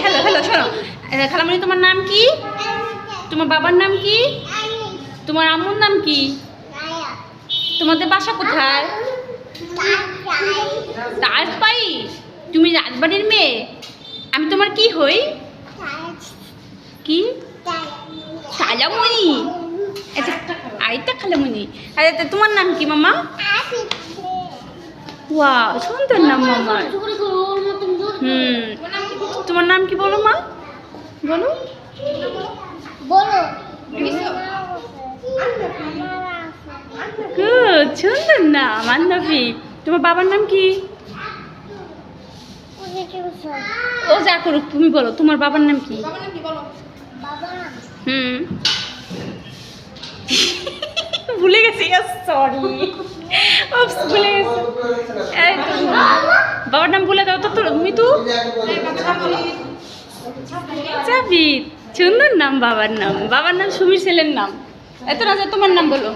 Hello hello শোনো। খালামণি তোমার নাম কি? তোমার বাবার নাম কি? তোমার আম্মুর নাম কি? তোমাদের বাসা কোথায়? রাজবাড়ি তুমি রাজবাড়ির মেয়ে? আমি তোমার কি হই? কি? খালামণি আচ্ছা আইতা খালামণি। আচ্ছা তোমার নাম কি মামা? ওয়া সুন্দর নাম মামার। তোমার নাম কি বলো মা? বলো। বলো। গুড সুন্দর নাম আন্নবী তোমার বাবার নাম কি? ও যা করুক তুমি বলো তোমার বাবার নাম কি? হুম। ভুলে গেছি সরি ভুলে গেছি। বাবার নাম ভুলে দাও তো তো তুমি তো যাবি সুন্দর নাম বাবার নাম। বাবার নাম সুমির ছেলের নাম। এত রাজা, তোমার নাম বলো।